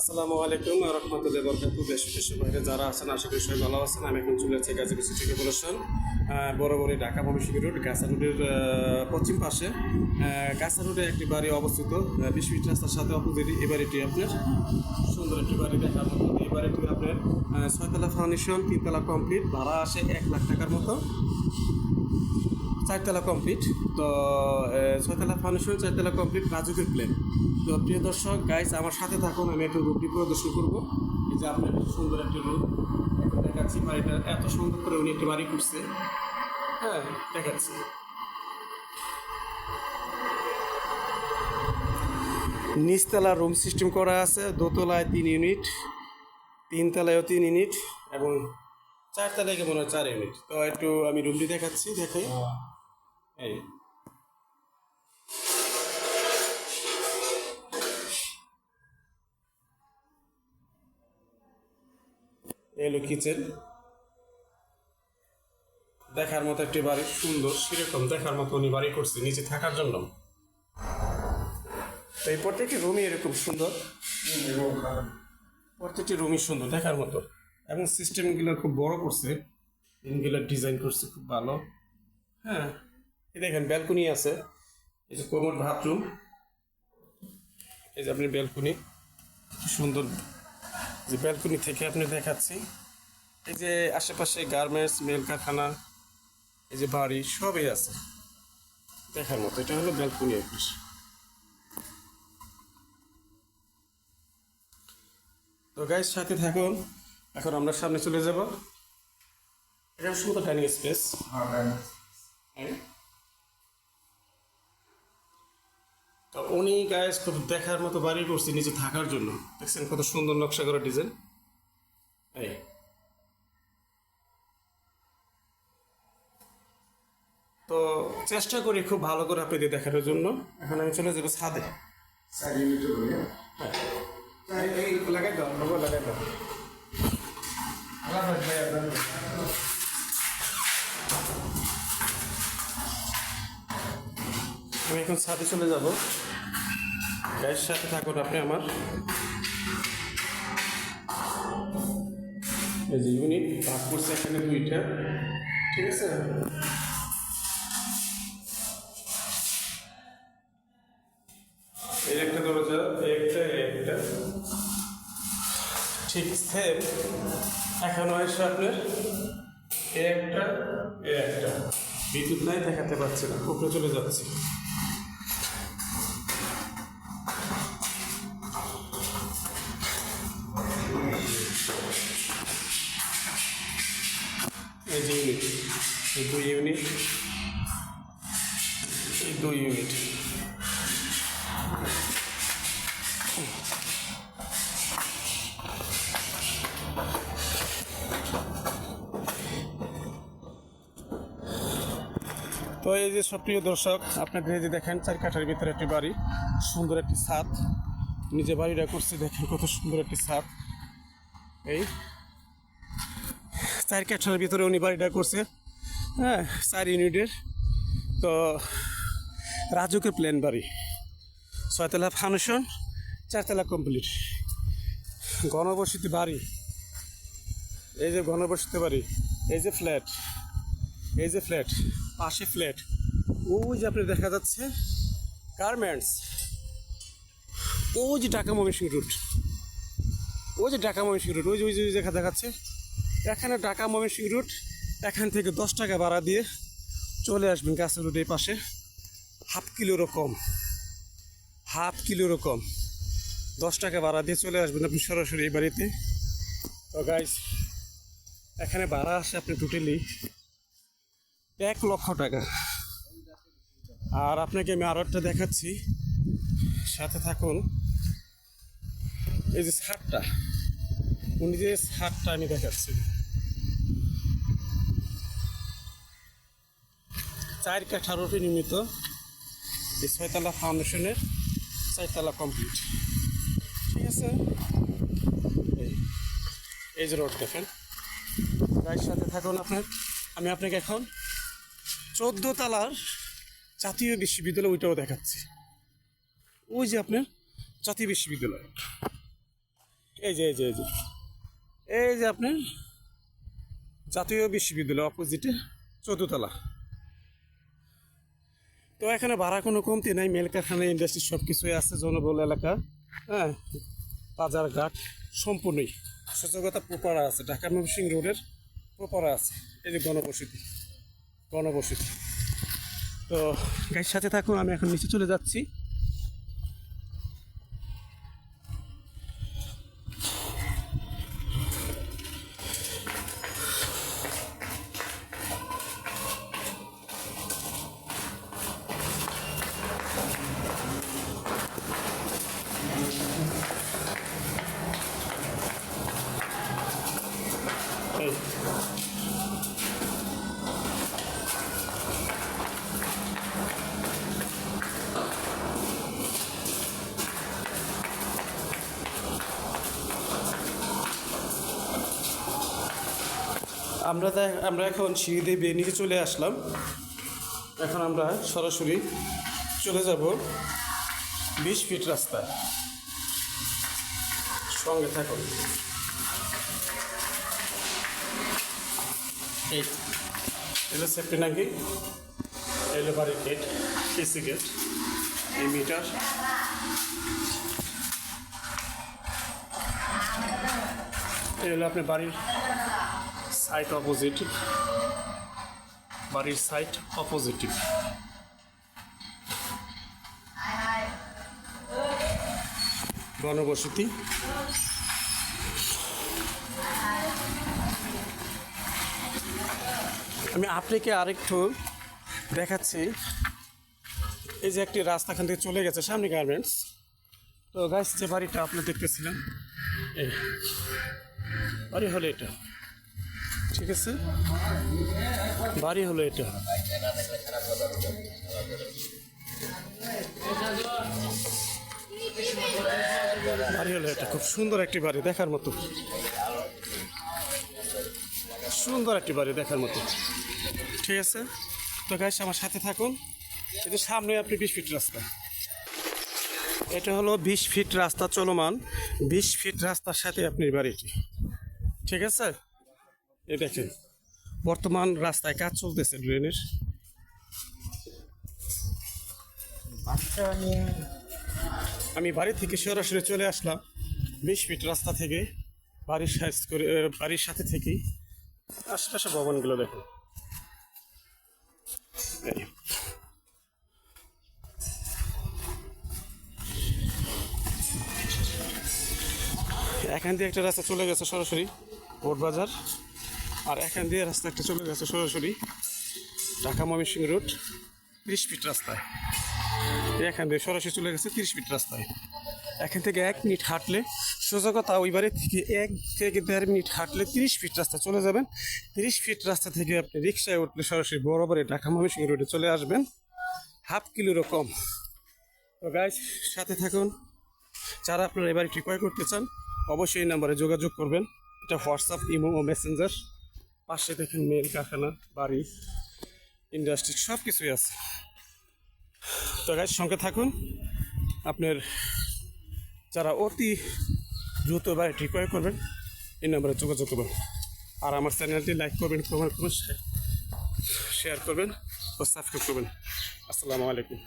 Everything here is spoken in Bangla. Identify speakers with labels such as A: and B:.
A: আসসালামু আলাইকুম রহমতুল্লাহ বরকাতু দেশ বিদেশের বাইরে যারা আছেন, আশা করি সবাই ভালো আছেন। আমি এখন চলে যাচ্ছি গাজীপুর সিটি কর্পোরেশন বড় ঢাকা ময়মনসিংহ রোড গাছা রোডের পশ্চিম পাশে। গাছা রোডে একটি বাড়ি অবস্থিত বিশ ফিট রাস্তার সাথে অপোজিট এই বাড়িটি আপনার। সুন্দর একটি বাড়ি দেখার মতো। এই বাড়িটি আপনার ছয়তলা ফাউন্ডেশন, তিনতলা কমপ্লিট, ভাড়া আসে এক লাখ টাকার মতো। চারতলা কমপ্লিট। তো ছয়তলা ফাউন্ডেশন চারতলা কমপ্লিট রাজুকের প্লেন তো, প্রিয় দর্শক গাইস আমার সাথে থাকুন, আমি একটু রুটটি প্রদর্শন করব। এই যে আপনার সুন্দর একটি রুট এখন দেখাচ্ছি বাড়িটা এত সুন্দর করে উনি একটি বাড়ি করছে। হ্যাঁ দেখাচ্ছি। নিচতলা রুম সিস্টেম করা আছে, দোতলায় তিন ইউনিট তিনতলায়ও তিন ইউনিট এবং চারতলায় মনে হয় চার ইউনিট তো, একটু আমি রুমটি দেখাচ্ছি, দেখে। এই। এলো কিচেন। দেখার মতো একটি বাড়ি, সুন্দর, সেরকম দেখার মতো উনি বাড়ি করছে, নিচে থাকার জন্য। এই প্রত্যেকটি রুমই এরকম সুন্দর। প্রত্যেকটি রুমই সুন্দর, দেখার মতো। এবং সিস্টেমগুলো খুব বড় করছে ইনগুলো ডিজাইন করছে খুব ভালো। হ্যাঁ। এই দেখেন ব্যালকনি আছে। এই যে কোমর বাথরুম এই যে আপনি ব্যালকনি সুন্দর যে ব্যালকনি থেকে আপনি দেখাচ্ছি। এই যে আশেপাশে গার্মেন্টস মেল কারখানা এই যে বাড়ি সবই আছে। দেখার মতো এটা হলো ব্যালকনি অফিস তো গাইজ সাথে থাকুন। এখন আমরা সামনে চলে যাব। এটা সুন্দর ডাইনিং স্পেস তো উনি গাইজ খুব দেখার মতো বাড়ি করছে নিচে থাকার জন্য। দেখছেন কত সুন্দর নকশা করা ডিজাইন এই। তো চেষ্টা করি খুব ভালো করে আপনাদের দেখানোর জন্য। এখন আমি চলে যাব ছাদে। লাগাই দাও লোগো লাগাই দাও। এখন ছাদে চলে যাব। গায়ের সাথে থাকুন আপনি আমার। এই যে ইউনিট ভাগ করছে এখানে দুইটা। ঠিক আছে? এই একটা দরজা একটা একটা। ঠিক সেম এখনও এসে আপনার। একটা একটা। বিদ্যুৎ নাই, দেখাতে পারছি না। উপরে চলে যাচ্ছে। এই ইউনিট এই দুই ইউনিট এই দুই ইউনিট তো এই যে সক্রিয় দর্শক, আপনাদের যে দেখেন, চার কাঠার ভিতরে একটি বাড়ি, সুন্দর একটি ছাদ। নিজে বাড়িটা করছে, দেখেন কত সুন্দর একটি ছাদ। এই চার কাঠার ভিতরে উনি বাড়িটা করছে। হ্যাঁ চার ইউনিটের। তো রাজুকে প্ল্যান বাড়ি। ছয়তলা ফাউন্ডেশন, চারতলা কমপ্লিট। গণবসতি বাড়ি। এই যে গণবসতি বাড়ি, এই যে ফ্ল্যাট এই যে ফ্ল্যাট পাশে ফ্ল্যাট ওই যে আপনি দেখা যাচ্ছে গার্মেন্টস ওই যে ঢাকা ময়মনসিংহ রুট ওই যে ঢাকা ময়মনসিংহ রুট ওই যে ওই যে দেখা দেখাচ্ছে। এখানে ঢাকা ময়মনসিংহ রুট, এখান থেকে দশ টাকা ভাড়া দিয়ে চলে আসবেন গাছের রুটের পাশে। হাফ কিলোরও কম হাফ কিলোরও কম দশ টাকা ভাড়া দিয়ে চলে আসবেন আপনি সরাসরি এই বাড়িতে। তো গাইস এখানে ভাড়া আসে আপনি টোটালি এক লক্ষ টাকা। আর আপনাকে আমি আরও একটা দেখাচ্ছি। সাথে থাকুন। এই যে ছাদটা, উনি যে ছাদটা আমি দেখাচ্ছি। চার কাঠার উপরে নির্মিত এই ছয়তলা ফাউন্ডেশনের চারতলা কমপ্লিট। ঠিক আছে? এই এই যে রোড দেখেন। গাড়ির সাথে থাকুন আপনার। আমি আপনাকে এখন চোদ্দ তালার জাতীয় বিশ্ববিদ্যালয় ওইটাও দেখাচ্ছি। ওই যে আপনার জাতীয় বিশ্ববিদ্যালয়। এই যে এই যে এই যে। এই যে আপনার জাতীয় বিশ্ববিদ্যালয় অপোজিটে চৌদ্দতলা তো এখানে ভাড়া কোনো কমতি নাই, মেল কারখানা ইন্ডাস্ট্রি সব কিছুই আছে, জনবহুল এলাকা হ্যাঁ? বাজার ঘাট সম্পূর্ণই। সচকতা প্রপারা আছে ঢাকা ময়মনসিং রোডের প্রপারা আছে, এই যে গণবসতি গণবসতি। তো গাড়ির সাথে থাকুন, আমি এখন নিচে চলে যাচ্ছি। আমরা আমরা এখন সিঁড়ি দিয়ে বেয়ে নিচে চলে আসলাম। এখন আমরা সরাসরি চলে যাব বিশ ফিট রাস্তায়। সঙ্গে থাকুন। এলো সেফটি নাকি? এলো বাড়ির গেট এসি গেট এই মিটার এই হলো আপনার বাড়ির সাইট অপোজিটিভ বাড়ির সাইট অপোজিটিভ গণবসতি আমি আপনাকে আরেকটু দেখাচ্ছি। এই যে একটি রাস্তা এখান থেকে চলে গেছে, সামনে গার্মেন্টস। তো গাছ যে বাড়িটা আপনি দেখতেছিলেন, এই বাড়ি হলো এটা। ঠিক আছে? বাড়ি হলো এটা। বাড়ি হলো এটা, খুব সুন্দর একটি বাড়ি দেখার মতো। সুন্দর একটি বাড়ি দেখার মতো। ঠিক আছে? তো গাছ আমার সাথে থাকুন। কিন্তু সামনে আপনি বিশ ফিট রাস্তা। এটা হলো বিশ ফিট রাস্তা চলমান। বিশ ফিট রাস্তার সাথে আপনি বাড়িটি। ঠিক আছে? এ দেখেন বর্তমান রাস্তায় কাজ চলতেছে ড্রেনের। আমি বাড়ি থেকে সরাসরি চলে আসলাম বিশ ফিট রাস্তা থেকে বাড়ির সাইজ করে বাড়ির সাথে থেকেই। আশেপাশে ভবনগুলো দেখুন। এখান দিয়ে একটা রাস্তা চলে গেছে সরাসরি বোট বাজার। আর এখান দিয়ে রাস্তা একটা চলে গেছে সরাসরি ঢাকা ময়মনসিং রোড। তিরিশ ফিট রাস্তায়। এখান দিয়ে সরাসরি চলে গেছে তিরিশ ফিট রাস্তায়। এখান থেকে এক মিনিট হাঁটলে সোজা কথা ওই বাড়ি থেকে এক থেকে দেড় মিনিট হাঁটলে তিরিশ ফিট রাস্তা চলে যাবেন। তিরিশ ফিট রাস্তা থেকে আপনি রিক্সায় উঠলে সরাসরি বরাবরে ঢাকা ময়মনসিং রোডে চলে আসবেন। হাফ কিলোরও কম। তো গাইজ সাথে থাকুন। যারা আপনারা এবার ক্রয় করতে চান অবশ্যই এই নাম্বারে যোগাযোগ করবেন। এটা হোয়াটসঅ্যাপ ইমো ও মেসেঞ্জার। পাশে দেখেন মেল কারখানা, বাড়ি ইন্ডাস্ট্রি সব কিছুই আছে। তো গাইজ সঙ্গে থাকুন। আপনার যারা অতি দ্রুত বাড়িটি ক্রয় করবেন, এই নাম্বারে যোগাযোগ করবেন। আর আমার চ্যানেলটি লাইক করবেন কমেন্ট করবেন শেয়ার করবেন ও সাবস্ক্রাইব করবেন। আসসালামু আলাইকুম।